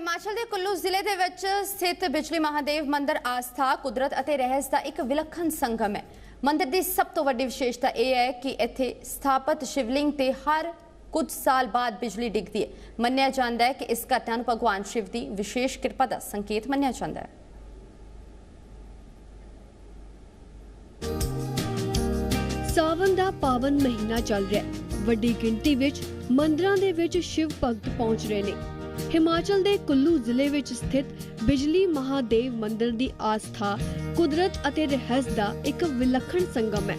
ਹਿਮਾਚਲ ਦੇ ਕੁੱਲੂ ਜ਼ਿਲ੍ਹੇ ਦੇ ਵਿੱਚ ਸਥਿਤ ਬਿਜਲੀ ਮਹਾਦੇਵ ਮੰਦਿਰ ਆਸਥਾ, ਕੁਦਰਤ ਅਤੇ ਰਹਿਸ ਦਾ ਇੱਕ ਵਿਲੱਖਣ ਸੰਗਮ ਹੈ। ਮੰਦਿਰ ਦੀ ਸਭ ਤੋਂ ਵੱਡੀ ਵਿਸ਼ੇਸ਼ਤਾ ਇਹ ਹੈ ਕਿ ਇੱਥੇ ਸਥਾਪਿਤ ਸ਼ਿਵਲਿੰਗ ਤੇ ਹਰ ਕੁਝ ਸਾਲ ਬਾਅਦ ਬਿਜਲੀ ਡਿੱਗਦੀ ਹੈ। ਮੰਨਿਆ ਜਾਂਦਾ ਹੈ ਕਿ ਇਸ ਘਟਨਾ ਨੂੰ ਭਗਵਾਨ ਸ਼ਿਵ ਦੀ ਵਿਸ਼ੇਸ਼ ਕਿਰਪਾ ਦਾ ਸੰਕੇਤ ਮੰਨਿਆ ਜਾਂਦਾ ਹੈ। ਸਾਵਨ ਦਾ ਪਾਵਨ ਮਹੀਨਾ ਚੱਲ ਰਿਹਾ ਹੈ। ਵੱਡੀ ਗਿਣਤੀ ਵਿੱਚ ਮੰਦਰਾਂ ਦੇ ਵਿੱਚ ਸ਼ਿਵ ਭਗਤ ਪਹੁੰਚ ਰਹੇ ਨੇ। ਹਿਮਾਚਲ ਦੇ ਕੁੱਲੂ ਜ਼ਿਲ੍ਹੇ ਵਿੱਚ ਸਥਿਤ ਬਿਜਲੀ ਮਹਾਦੇਵ ਮੰਦਿਰ ਦੀ ਆਸਥਾ ਕੁਦਰਤ ਅਤੇ ਰਹਿਸ ਦਾ ਇੱਕ ਵਿਲੱਖਣ ਸੰਗਮ ਹੈ।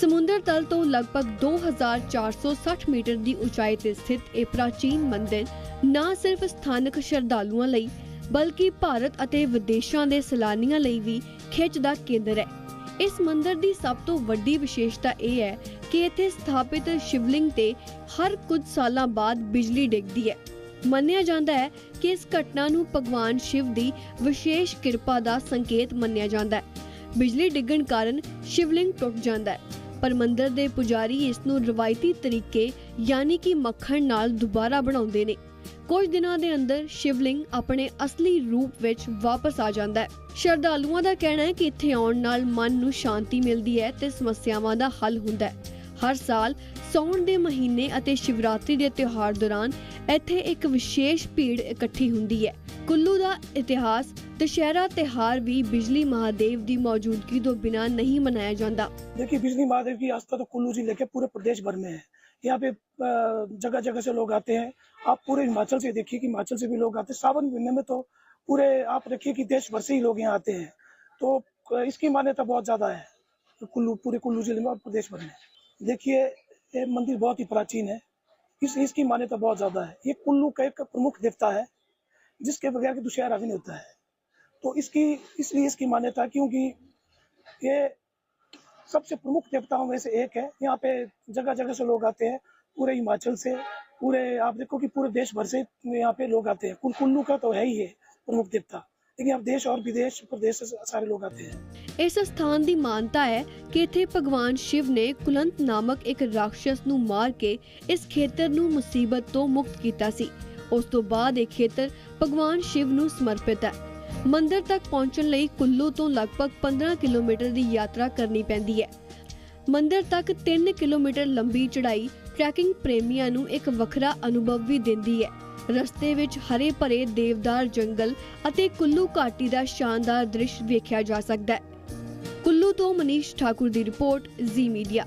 ਸਮੁੰਦਰ ਤਲ ਤੋਂ ਲਗਭਗ 2460 ਮੀਟਰ ਦੀ ਉਚਾਈ ਤੇ ਸਥਿਤ ਇਹ ਪ੍ਰਾਚੀਨ ਮੰਦਿਰ ਨਾ ਸਿਰਫ ਸਥਾਨਕ ਸ਼ਰਧਾਲੂਆਂ ਲਈ, ਬਲਕਿ ਭਾਰਤ ਅਤੇ ਵਿਦੇਸ਼ਾਂ ਦੇ ਸੈਲਾਨੀਆਂ ਲਈ ਵੀ ਖਿੱਚ ਦਾ ਕੇਂਦਰ ਹੈ। ਇਸ ਮੰਦਿਰ ਦੀ ਸਭ ਤੋਂ ਵੱਡੀ ਵਿਸ਼ੇਸ਼ਤਾ ਇਹ ਹੈ ਕਿ ਇੱਥੇ ਸਥਾਪਿਤ ਸ਼ਿਵਲਿੰਗ ਤੇ ਹਰ ਕੁਝ ਸਾਲਾਂ ਬਾਅਦ ਬਿਜਲੀ ਡਿੱਗਦੀ ਹੈ। ਮੰਨਿਆ ਜਾਂਦਾ ਹੈ ਕਿ ਇਸ ਘਟਨਾ ਨੂੰ ਭਗਵਾਨ ਸ਼ਿਵ ਦੀ ਵਿਸ਼ੇਸ਼ ਕਿਰਪਾ ਦਾ ਸੰਕੇਤ ਮੰਨਿਆ ਜਾਂਦਾ ਹੈ। ਬਿਜਲੀ ਡਿੱਗਣ ਕਾਰਨ ਸ਼ਿਵਲਿੰਗ ਟੁੱਟ ਜਾਂਦਾ ਹੈ। ਪਰ ਮੰਦਿਰ ਦੇ ਪੁਜਾਰੀ ਇਸ ਨੂੰ ਰਵਾਇਤੀ ਤਰੀਕੇ ਯਾਨੀ ਕਿ ਮੱਖਣ ਨਾਲ ਦੁਬਾਰਾ ਬਣਾਉਂਦੇ ਨੇ। ਕੁਝ ਦਿਨਾਂ ਦੇ ਅੰਦਰ ਸ਼ਿਵਲਿੰਗ ਆਪਣੇ ਅਸਲੀ ਰੂਪ ਵਿੱਚ ਵਾਪਸ ਆ ਜਾਂਦਾ ਹੈ। ਸ਼ਰਧਾਲੂਆਂ ਦਾ ਕਹਿਣਾ ਹੈ ਕਿ ਇੱਥੇ ਆਉਣ ਨਾਲ ਮਨ ਨੂੰ ਸ਼ਾਂਤੀ ਮਿਲਦੀ ਹੈ ਤੇ ਸਮੱਸਿਆਵਾਂ ਦਾ ਹੱਲ ਹੁੰਦਾ ਹੈ। ਹਰ ਸਾਲ ਸੌਣ ਦੇ ਮਹੀਨੇ ਅਤੇ ਸ਼ਿਵਰਾਤਰੀ ਦੇ ਤਿਉਹਾਰ ਦੌਰਾਨ ਇੱਥੇ ਇੱਕ ਵਿਸ਼ੇਸ਼ ਭੀੜ ਇਕੱਠੀ ਹੁੰਦੀ ਹੈ ਕੁੱਲੂ ਦਾ ਇਤਿਹਾਸ ਦੁਸ਼ਹਿਰਾ ਤਿਉਹਾਰ ਵੀ ਬਿਜਲੀ ਮਹਾਦੇਵ ਦੀ ਮੌਜੂਦਗੀ ਤੋਂ ਬਿਨਾਂ ਨਹੀਂ ਮਨਾਇਆ ਜਾਂਦਾ देखिए बिजली महादेव की आस्था तो कुल्लू जिले के पूरे प्रदेश भर में है यहाँ पे जगह जगह से लोग आते हैं आप पूरे हिमाचल से देखिए कि हिमाचल से भी लोग आते हैं सावन महीने में तो पूरे आप देखिए कि देश भर से ही लोग यहाँ आते हैं तो अ, इसकी मान्यता बहुत ज्यादा है कुल्लू पूरे कुल्लू जिले में और प्रदेश भर में देखिए, ये मंदिर बहुत ही प्राचीन है। इस, इसकी मान्यता बहुत ज़्यादा है। ये कुल्लू का एक प्रमुख देवता है, जिसके बगैर के दुशहरा भी नहीं होता है। तो इसकी, इसलिए इसकी मान्यता, क्योंकि ये सबसे प्रमुख देवताओं में से एक है। यहाँ पे जगह जगह से लोग आते हैं, पूरे हिमाचल से, पूरे, आप देखो कि पूरे देश भर से यहाँ पे लोग आते हैं। कुल, कुल्लू का तो है ही है प्रमुख देवता। लेकिन अब देश और विदेश प्रदेश से सारे लोग आते हैं ਇਸ ਸਥਾਨ ਦੀ ਮਾਨਤਾ ਹੈ ਕਿ ਇੱਥੇ ਭਗਵਾਨ ਸ਼ਿਵ ਨੇ ਕੁਲੰਤ ਨਾਮਕ ਇੱਕ ਰਾਖਸ਼ਸ ਨੂੰ ਮਾਰ ਕੇ ਇਸ ਖੇਤਰ ਨੂੰ ਮੁਸੀਬਤ ਤੋਂ ਮੁਕਤ ਕੀਤਾ ਸੀ ਉਸ ਤੋਂ ਬਾਅਦ ਇਹ ਖੇਤਰ ਭਗਵਾਨ ਸ਼ਿਵ ਨੂੰ ਸਮਰਪਿਤ ਹੈ ਮੰਦਿਰ ਤੱਕ ਪਹੁੰਚਣ ਲਈ ਕੁੱਲੂ ਤੋਂ ਲਗਭਗ 15 ਕਿਲੋਮੀਟਰ ਦੀ ਯਾਤਰਾ ਕਰਨੀ ਪੈਂਦੀ ਹੈ ਮੰਦਿਰ ਤੱਕ 3 ਕਿਲੋਮੀਟਰ ਲੰਬੀ ਚੜ੍ਹਾਈ ਟਰੈਕਿੰਗ ਪ੍ਰੇਮੀਆਂ ਨੂੰ ਇੱਕ ਵੱਖਰਾ ਅਨੁਭਵ ਵੀ ਦਿੰਦੀ ਹੈ ਰਸਤੇ ਵਿੱਚ ਹਰੇ ਭਰੇ ਦੇਵਦਾਰ ਜੰਗਲ ਅਤੇ ਕੁੱਲੂ ਘਾਟੀ ਦਾ ਸ਼ਾਨਦਾਰ ਦ੍ਰਿਸ਼ ਵੇਖਿਆ ਜਾ ਸਕਦਾ ਹੈ। ਕੁੱਲੂ ਤੋਂ ਮਨੀਸ਼ ਠਾਕੁਰ ਦੀ ਰਿਪੋਰਟ ਜ਼ੀ ਮੀਡੀਆ।